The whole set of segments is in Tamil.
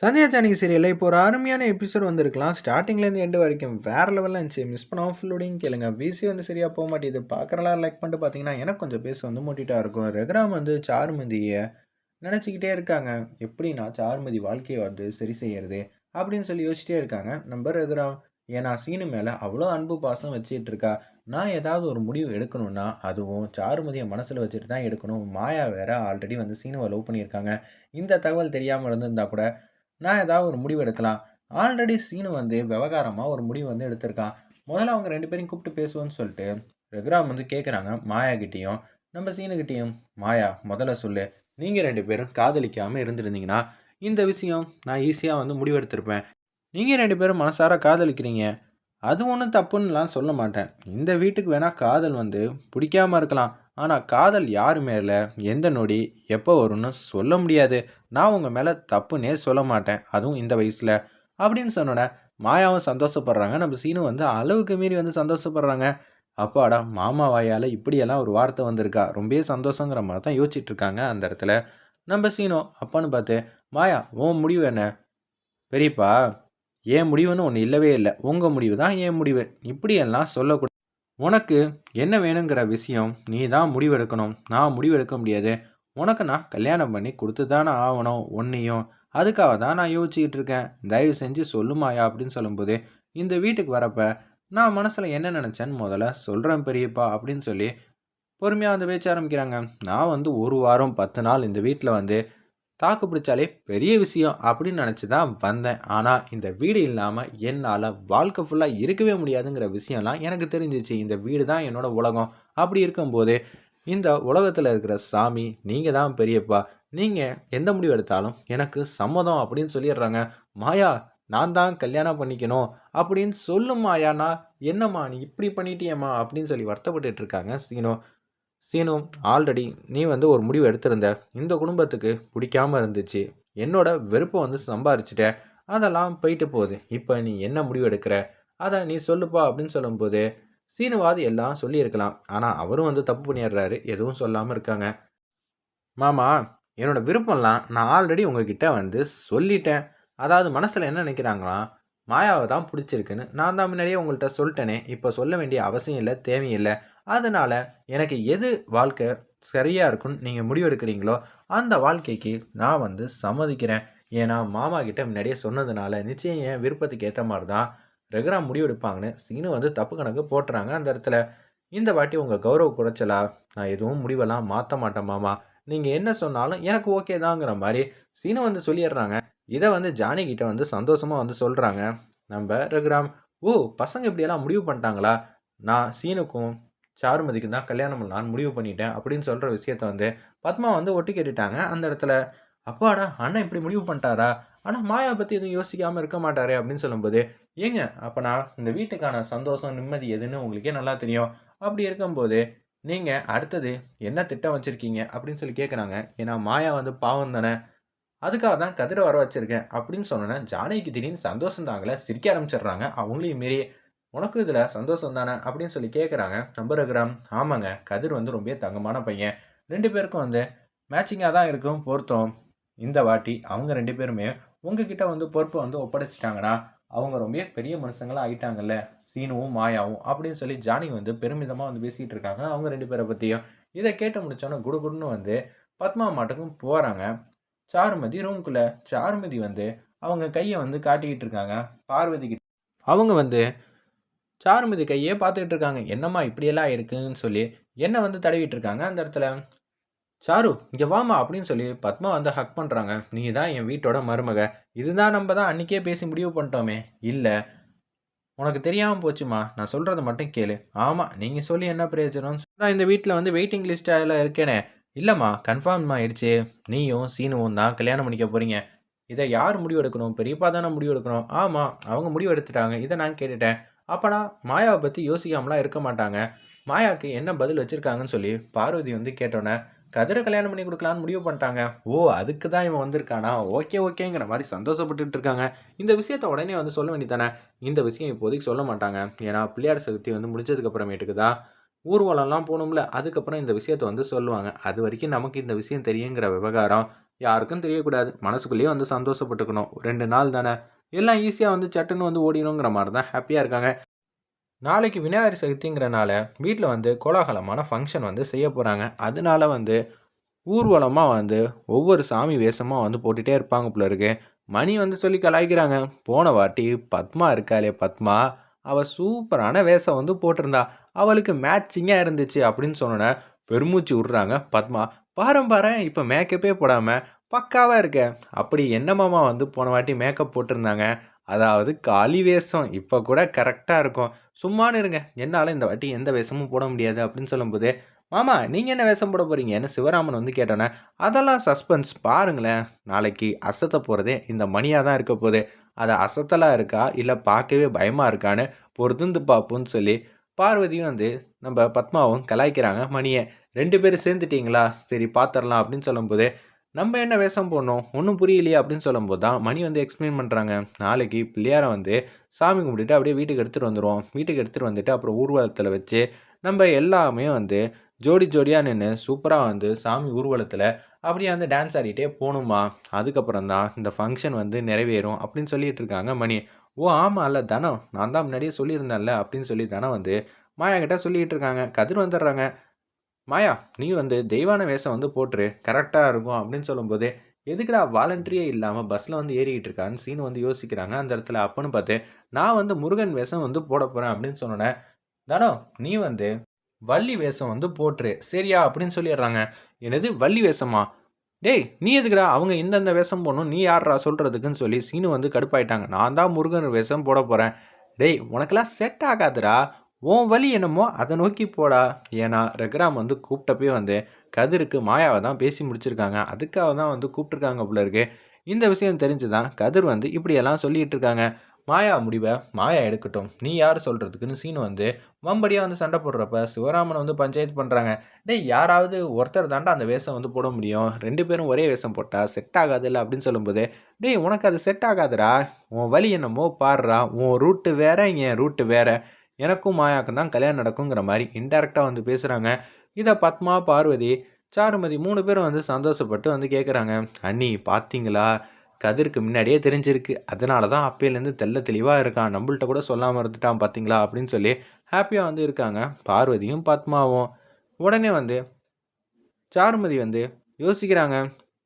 சந்தியா ஜானகி சீரியலில் இப்போ ஒரு அருமையான எபிசோட் வந்திருக்கலாம். ஸ்டார்டிங்லேருந்து எண்டு வரைக்கும் வேறு லெவலில் இருந்துச்சு. மிஸ் பண்ணாமல் ஃபுல்லோடையும் கேளுங்க. விசி வந்து சரியாக போக மாட்டேது பார்க்குறலாம் லைக் பண்ணிட்டு பார்த்தீங்கன்னா எனக்கு கொஞ்சம் பேச வந்து மூட்டிட்டா இருக்கும். ரெகுராம் வந்து சாருமதியை நினச்சிக்கிட்டே இருக்காங்க. எப்படின்னா சாருமதி வாழ்க்கையை வந்து சரி செய்யறது அப்படின்னு சொல்லி யோசிச்சிட்டே இருக்காங்க. நம்ம ரெகுராம் ஏன்னா சீனு மேலே அவ்வளோ அன்பு பாசம் வச்சுட்டு இருக்கா. நான் ஏதாவது ஒரு முடிவு எடுக்கணும்னா அதுவும் சாருமதியை மனசில் வச்சுட்டு தான் எடுக்கணும். மாயா வேற ஆல்ரெடி வந்து சீனுவை லவ் பண்ணியிருக்காங்க. இந்த தகவல் தெரியாமல் இருந்திருந்தா கூட நான் ஏதாவது ஒரு முடிவு எடுக்கலாம். ஆல்ரெடி சீனு வந்து விவகாரமாக ஒரு முடிவு வந்து எடுத்திருக்கான். முதல்ல அவங்க ரெண்டு பேரையும் கூப்பிட்டு பேசுவோன்னு சொல்லிட்டு ரகுராம் வந்து கேட்குறாங்க மாயா கிட்டேயும். நம்ம சீனுக்கிட்டேயும் மாயா முதல்ல சொல்லு நீங்கள் ரெண்டு பேரும் காதலிக்காமல் இருந்திருந்தீங்கன்னா இந்த விஷயம் நான் ஈஸியாக வந்து முடிவெடுத்திருப்பேன் நீங்கள் ரெண்டு பேரும் மனசார காதலிக்கிறீங்க. அது ஒன்றும் தப்புன்னுலாம் சொல்ல மாட்டேன். இந்த வீட்டுக்கு வேணால் காதல் வந்து பிடிக்காமல் இருக்கலாம். ஆனால் காதல் யார் மேலே எந்த நொடி எப்போ வரும்னு சொல்ல முடியாது. நான் உங்கள் மேலே தப்புன்னே சொல்ல மாட்டேன். அதுவும் இந்த வயசில். அப்படின்னு சொன்னோன்னே மாயாவும் சந்தோஷப்படுறாங்க. நம்ம சீனு வந்து அளவுக்கு மீறி வந்து சந்தோஷப்படுறாங்க. அப்பாடா மாமா வாயால் இப்படியெல்லாம் ஒரு வார்த்தை வந்திருக்கா? ரொம்பவே சந்தோஷங்கிற மாதிரி தான் யோசிச்சுட்டு இருக்காங்க அந்த இடத்துல. நம்ம சீனோ அப்பான்னு பார்த்து மாயா உன் முடிவு என்ன? பெரியப்பா என் முடிவுன்னு ஒன்று இல்லவே இல்லை. உங்கள் முடிவு தான் என் முடிவு. இப்படியெல்லாம் சொல்லக்கூடாது. உனக்கு என்ன வேணுங்கிற விஷயம் நீ தான் முடிவெடுக்கணும். நான் முடிவெடுக்க முடியாது. உனக்கு நான் கல்யாணம் பண்ணி கொடுத்து தானே ஆகணும் ஒன்றையும் அதுக்காக தான் நான் யோசிச்சுக்கிட்டு இருக்கேன். தயவு செஞ்சு சொல்லுமாயா அப்படின்னு சொல்லும்போது இந்த வீட்டுக்கு வரப்ப நான் மனசில் என்ன நினச்சேன்னு முதல்ல சொல்கிறேன் பெரியப்பா அப்படின்னு சொல்லி பொறுமையாக வந்து பேச்ச ஆரம்பிக்கிறாங்க. நான் வந்து ஒரு வாரம் பத்து நாள் இந்த வீட்டில் வந்து தாக்கு பிடிச்சாலே பெரிய விஷயம் அப்படின்னு நினச்சி தான் வந்தேன். ஆனால் இந்த வீடு இல்லாமல் என்னால் வாழ்க்கை ஃபுல்லாக இருக்கவே முடியாதுங்கிற விஷயம்லாம் எனக்கு தெரிஞ்சிச்சு. இந்த வீடு தான் என்னோட உலகம். அப்படி இருக்கும்போது இந்த உலகத்தில் இருக்கிற சாமி நீங்கள் தான் பெரியப்பா. நீங்கள் எந்த முடிவு எடுத்தாலும் எனக்கு சம்மதம் அப்படின்னு சொல்லிடுறாங்க. மாயா நான் தான் கல்யாணம் பண்ணிக்கணும் அப்படின்னு சொல்லும் மாயானா என்னம்மா நீ இப்படி பண்ணிட்டியம்மா அப்படின்னு சொல்லி வருத்தப்பட்டு இருக்காங்க சீனோ. சீனு ஆல்ரெடி நீ வந்து ஒரு முடிவு எடுத்திருந்த. இந்த குடும்பத்துக்கு பிடிக்காம இருந்துச்சு. என்னோட வெறுப்பை வந்து சம்பாரிச்சிட்ட. அதெல்லாம் போயிட்டு போகுது. இப்போ நீ என்ன முடிவு எடுக்கிற? அதை நீ சொல்லுப்பா அப்படின்னு சொல்லும்போது சீனுவாது எல்லாம் சொல்லியிருக்கலாம். ஆனால் அவரும் வந்து தப்பு பண்ணிடுறாரு. எதுவும் சொல்லாமல் இருக்காங்க. மாமா என்னோட விருப்பம்லாம் நான் ஆல்ரெடி உங்ககிட்ட வந்து சொல்லிட்டேன். அதாவது மனசில் என்ன நினைக்கிறாங்களாம்? மாயாவை தான் பிடிச்சிருக்குன்னு நான் தான் முன்னாடியே உங்கள்கிட்ட சொல்லிட்டேனே. இப்போ சொல்ல வேண்டிய அவசியம் இல்லை தேவையில்லை. அதனால் எனக்கு எது வாழ்க்கை சரியாக இருக்குன்னு நீங்கள் முடிவெடுக்கிறீங்களோ அந்த வாழ்க்கைக்கு நான் வந்து சம்மதிக்கிறேன். ஏன்னா மாமா கிட்ட முன்னாடியே சொன்னதுனால நிச்சயம் என் விருப்பத்துக்கு ஏற்ற மாதிரி தான் ரெகுலராக முடிவெடுப்பாங்கன்னு சீனு வந்து தப்பு கணக்கு போட்டுறாங்க அந்த இடத்துல. இந்த வாட்டி உங்கள் கௌரவ குறைச்சலா? நான் எதுவும் முடிவெல்லாம் மாற்ற மாட்டேன் மாமா. நீங்கள் என்ன சொன்னாலும் எனக்கு ஓகே தாங்கிற மாதிரி சீனு வந்து சொல்லிடுறாங்க. இதை வந்து ஜானி கிட்ட வந்து சந்தோஷமாக வந்து சொல்கிறாங்க நம்ம ரகுராம் ஓ பசங்க இப்படியெல்லாம் முடிவு பண்ணிட்டாங்களா? நான் சீனுக்கும் சாருமதிக்கு தான் கல்யாணம் நான் முடிவு பண்ணிட்டேன் அப்படின்னு சொல்கிற விஷயத்த வந்து பத்மா வந்து ஒட்டி கேட்டுட்டாங்க. அந்த இடத்துல அப்பாடா அண்ணன் இப்படி முடிவு பண்ணிட்டாரா? ஆனால் மாயா பற்றி எதுவும் யோசிக்காமல் இருக்க மாட்டாரே அப்படின்னு சொல்லும்போது ஏங்க அப்போ நான் இந்த வீட்டுக்கான சந்தோஷம் நிம்மதி எதுன்னு உங்களுக்கே நல்லா தெரியும். அப்படி இருக்கும்போது நீங்கள் அடுத்தது என்ன திட்டம் வச்சுருக்கீங்க? அப்படின்னு சொல்லி கேட்குறாங்க ஏன்னா மாயா வந்து பாவம் தானே. அதுக்காக தான் கதிரை வர வச்சுருக்கேன் அப்படின்னு சொன்னோன்னே ஜானகிக்கு திடீர்னு சந்தோஷம் தாங்களே சிரிக்க ஆரம்பிச்சிடுறாங்க. அவங்களையும் மீறி உனக்கு இதில் சந்தோஷம் தானே அப்படின்னு சொல்லி கேட்குறாங்க நம்ம இருக்கிறாம் ஆமாங்க. கதிர் வந்து ரொம்ப தங்கமான பையன். ரெண்டு பேருக்கும் வந்து மேட்சிங்காக தான் இருக்கும் பொருத்தம். இந்த வாட்டி அவங்க ரெண்டு பேருமே உங்ககிட்ட வந்து பொறுப்பை வந்து ஒப்படைச்சிட்டாங்கன்னா அவங்க ரொம்ப பெரிய மனுஷங்களாக ஆகிட்டாங்கல்ல சீனுவும் மாயாவும் அப்படின்னு சொல்லி ஜானி வந்து பெருமிதமாக வந்து பேசிகிட்டு இருக்காங்க. அவங்க ரெண்டு பேரை பற்றியும் இதை கேட்டு முடிச்சோன்னே குடுகுடுன்னு வந்து பத்மா மாட்டுக்கும் போகிறாங்க சாருமதி ரூம்குள்ளே சாருமதி வந்து அவங்க கையை வந்து காட்டிக்கிட்டு இருக்காங்க. பார்வதி கிட்ட. அவங்க வந்து சாருமதி கையே பார்த்துக்கிட்டு இருக்காங்க. என்னம்மா இப்படியெல்லாம் இருக்குன்னு சொல்லி என்ன வந்து தடவிட்டு இருக்காங்க அந்த இடத்துல? சாரு இங்கே வாமா அப்படின்னு சொல்லி பத்மா வந்து ஹக் பண்ணுறாங்க நீ தான் என் வீட்டோட மருமக. இதுதான் நம்ம தான் அன்றைக்கே பேசி முடிவு பண்ணிட்டோமே. இல்லை உனக்கு தெரியாமல் போச்சுமா? நான் சொல்கிறத மட்டும் கேளு. ஆமாம் நீங்கள் சொல்லி என்ன பிரயோஜனம் நான் இந்த வீட்டில் வந்து வெயிட்டிங் லிஸ்ட்டில் இருக்கேனே. இல்லைம்மா கன்ஃபார்ம் ஆயிடுச்சு. நீயும் சீனுவும் தான் கல்யாணம் பண்ணிக்க போகிறீங்க இதை யார் முடிவு எடுக்கணும் பெரியப்பா தானே முடிவு எடுக்கணும் ஆமாம் அவங்க முடிவு எடுத்துட்டாங்க இதை நான் கேட்டுட்டேன். அப்போனா மாயாவை பற்றி யோசிக்காமலாம் இருக்க மாட்டாங்க. மாயாவுக்கு என்ன பதில் வச்சுருக்காங்கன்னு சொல்லி பார்வதி வந்து கேட்டோன்னே கதிரை கல்யாணம் பண்ணி கொடுக்கலான்னு முடிவு பண்ணிட்டாங்க. ஓ அதுக்கு தான் இவன் வந்திருக்கானா? ஓகே ஓகேங்கிற மாதிரி சந்தோஷப்பட்டுட்டு இருக்காங்க. இந்த விஷயத்த உடனே வந்து சொல்ல வேண்டியதானே இந்த விஷயம் இப்போதைக்கு சொல்ல மாட்டாங்க. ஏன்னா பிள்ளையார் சதுர்த்தி வந்து முடிஞ்சதுக்கப்புறமேட்டுக்கு தான் ஊர்வலம்லாம் போகணும்ல. அதுக்கப்புறம் இந்த விஷயத்த வந்து சொல்லுவாங்க. அது வரைக்கும் நமக்கு இந்த விஷயம் தெரியுங்கிற விவகாரம் யாருக்கும் தெரியக்கூடாது. மனசுக்குள்ளேயே வந்து சந்தோஷப்பட்டுக்கணும். ரெண்டு நாள் தானே எல்லாம் ஈஸியாக வந்து சட்டுன்னு வந்து ஓடிடுங்கிற மாதிரி தான் ஹாப்பியாக இருக்காங்க. நாளைக்கு விநாயகர் சதுர்த்திங்கிறனால வீட்டில் வந்து கோலாகலமான ஃபங்க்ஷன் வந்து செய்ய போகிறாங்க அதனால வந்து ஊர்வலமாக வந்து ஒவ்வொரு சாமி வேஷமாக வந்து போட்டுகிட்டே இருப்பாங்க போல இருக்கு. மணி வந்து சொல்லி கலாய்க்கிறாங்க. போன வாட்டி பத்மா இருக்காளே பத்மா. அவள் சூப்பரான வேஷம் வந்து போட்டிருந்தா. அவளுக்கு மேட்சிங்காக இருந்துச்சு அப்படின்னு சொன்னோன்னே பெருமூச்சு விட்றாங்க பத்மா. பாரம்பரம் இப்போ மேக்கப்பே போடாமல் பக்காவாக இருக்க. அப்படி என்னமாமா வந்து போன வாட்டி மேக்கப் போட்டிருந்தாங்க? அதாவது காலி வேஷம். இப்போ கூட கரெக்டாக இருக்கும். சும்மானு இருங்க. என்னால் இந்த வாட்டி எந்த வேஷமும் போட முடியாது அப்படின்னு சொல்லும்போது மாமா நீங்கள் என்ன வேஷம் போட போகிறீங்கன்னு சிவராமன் வந்து கேட்டோன்னே அதெல்லாம் சஸ்பென்ஸ் பாருங்களேன். நாளைக்கு அசத்த போகிறதே இந்த மணியாக தான் இருக்க போகுது. அது அசத்தலாக இருக்கா? இல்லை பார்க்கவே பயமாக இருக்கான்னு பொறுத்துந்து பார்ப்போன்னு சொல்லி பார்வதியும் வந்து நம்ம பத்மாவும் கலாய்க்கிறாங்க மணியை. ரெண்டு பேரும் சேர்ந்துட்டிங்களா? சரி பார்த்துடலாம் அப்படின்னு சொல்லும்போது நம்ம என்ன வேஷம் போடணும்? ஒன்றும் புரியலையே அப்படின்னு சொல்லும்போது தான் மணி வந்து எக்ஸ்பிளைன் பண்ணுறாங்க நாளைக்கு பிள்ளையாரை வந்து சாமி கும்பிட்டுட்டு அப்படியே வீட்டுக்கு எடுத்துகிட்டு வந்துடுவோம் வீட்டுக்கு எடுத்துகிட்டு வந்துட்டு அப்புறம் ஊர்வலத்தில் வச்சு நம்ம எல்லாமே வந்து ஜோடி ஜோடியாக நின்று சூப்பராக வந்து சாமி ஊர்வலத்தில் அப்படியே வந்து டான்ஸ் ஆடிட்டே போகணுமா? அதுக்கப்புறம் தான் இந்த ஃபங்க்ஷன் வந்து நிறைவேறும் அப்படின்னு சொல்லிட்டு இருக்காங்க மணி. ஓ ஆமாம் இல்லை தனம். நான் தான் முன்னாடியே சொல்லியிருந்தேன்ல அப்படின்னு சொல்லி தனம் வந்து மாயா கிட்ட சொல்லிகிட்டு இருக்காங்க. கதிர் வந்துடுறாங்க. மாயா நீ வந்து தெய்வான வேஷம் வந்து போட்டுரு கரெக்டாக இருக்கும் அப்படின்னு சொல்லும்போது எதுக்குடா வாலண்டரியே இல்லாமல் பஸ்ஸில் வந்து ஏறிக்கிட்டு இருக்கான்னு சீன் வந்து யோசிக்கிறாங்க. அந்த இடத்துல அப்பன்னு பார்த்து நான் வந்து முருகன் வேஷம் வந்து போட போகிறேன் அப்படின்னு சொன்னேன் தானோ நீ வந்து வள்ளி வேஷம் வந்து போட்டுரு சரியா? அப்படின்னு சொல்லிடுறாங்க. என்னது வள்ளி வேஷமா? டேய் நீ எதுக்குடா அவங்க இந்தந்த வேஷம் போடணும் நீ யாரா சொல்கிறதுக்குன்னு சொல்லி சீனு வந்து கடுப்பாயிட்டாங்க. நான் தான் முருகன் வேஷம் போட போகிறேன் டேய் உனக்கெல்லாம் செட் ஆகாதுடா. உன் வழி என்னமோ அதை நோக்கி போடா. ஏன்னா ரெக்ராம் வந்து கூப்பிட்டப்பே வந்து கதிருக்கு மாயாவை தான் பேசி முடிச்சிருக்காங்க. அதுக்காக தான் வந்து கூப்பிட்ருக்காங்க போல இருக்கு. இந்த விஷயம் தெரிஞ்சு தான் கதிர் வந்து இப்படியெல்லாம் சொல்லிகிட்டு இருக்காங்க. மாயா முடிவை மாயா எடுக்கட்டும். நீ யார் சொல்கிறதுக்குன்னு சீன் வந்து மம்படியாக வந்து சண்டை போடுறப்ப சிவராமன் வந்து பஞ்சாயத்து பண்ணுறாங்க டேய் யாராவது ஒருத்தர் தாண்டா அந்த வேஷம் வந்து போட முடியும். ரெண்டு பேரும் ஒரே வேஷம் போட்டால் செட் ஆகாது இல்லை அப்படின்னு சொல்லும்போது டேய் உனக்கு அது செட் ஆகாதுடா. உன் வழி என்னமோ பாடுறா உன் ரூட்டு வேற என் ரூட்டு வேறு. எனக்கும் மாயாக்கும் தான் கல்யாணம் நடக்குங்கிற மாதிரி இன்டெரக்டாக வந்து பேசுகிறாங்க இதை பத்மா பார்வதி சாருமதி மூணு பேரும் வந்து சந்தோஷப்பட்டு வந்து கேட்குறாங்க அண்ணி பார்த்தீங்களா கதிருக்கு முன்னாடியே தெரிஞ்சிருக்கு. அதனால தான் அப்பையிலேருந்து தெல்ல தெளிவாக இருக்கான். நம்மள்கிட்ட கூட சொல்லாமல் இருந்துட்டான் பார்த்தீங்களா அப்படின்னு சொல்லி ஹாப்பியாக வந்து இருக்காங்க. பார்வதியும் பத்மாவும். உடனே வந்து சாருமதி வந்து யோசிக்கிறாங்க.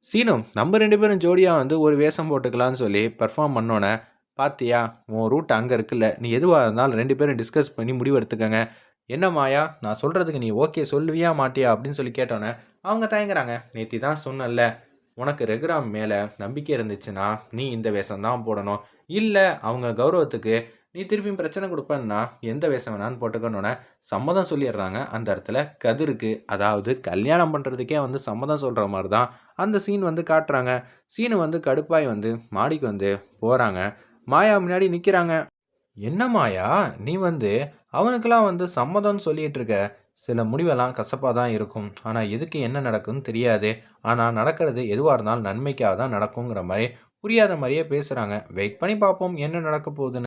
சீனும் நம்ம ரெண்டு பேரும் ஜோடியாக வந்து ஒரு வேஷம் போட்டுக்கலான்னு சொல்லி பர்ஃபார்ம் பண்ணோன்னே பாத்தியா? உன் ரூட் அங்கே இருக்குல்ல. நீ எதுவாக இருந்தாலும் ரெண்டு பேரும் டிஸ்கஸ் பண்ணி முடிவு எடுத்துக்கோங்க. என்ன மாயா? நான் சொல்கிறதுக்கு நீ ஓகே சொல்லுவியா மாட்டியா? அப்படின்னு சொல்லி கேட்டோன்னே அவங்க தயங்குறாங்க. நேத்தி தான் சொன்னல உனக்கு ரெகுராம் மேலே நம்பிக்கை இருந்துச்சுன்னா நீ இந்த வேஷம் தான் போடணும். இல்லை அவங்க கௌரவத்துக்கு நீ திருப்பியும் பிரச்சனை கொடுப்பேன்னா எந்த வேஷம் வேணான்னு போட்டுக்கணுன்னே சம்மதம் சொல்லிடுறாங்க. அந்த இடத்துல கதிருக்கு அதாவது கல்யாணம் பண்ணுறதுக்கே வந்து சம்மதம் சொல்கிற மாதிரி தான் அந்த சீன் வந்து காட்டுறாங்க. சீனு வந்து கடுப்பாய் வந்து மாடிக்கு வந்து போகிறாங்க மாயா முன்னாடி நிற்கிறாங்க என்ன மாயா? நீ வந்து அவனுக்கெல்லாம் வந்து சம்மதம்னு சொல்லிட்டு இருக்க. சில முடிவெல்லாம் கசப்பாக தான் இருக்கும். ஆனால் எதுக்கு என்ன நடக்குன்னு தெரியாது. ஆனால் நடக்கிறது எதுவாக இருந்தாலும் நன்மைக்காக தான் நடக்குங்கிற மாதிரி புரியாத மாதிரியே பேசுகிறாங்க வெயிட் பண்ணி பார்ப்போம் என்ன நடக்க போகுதுன்னு.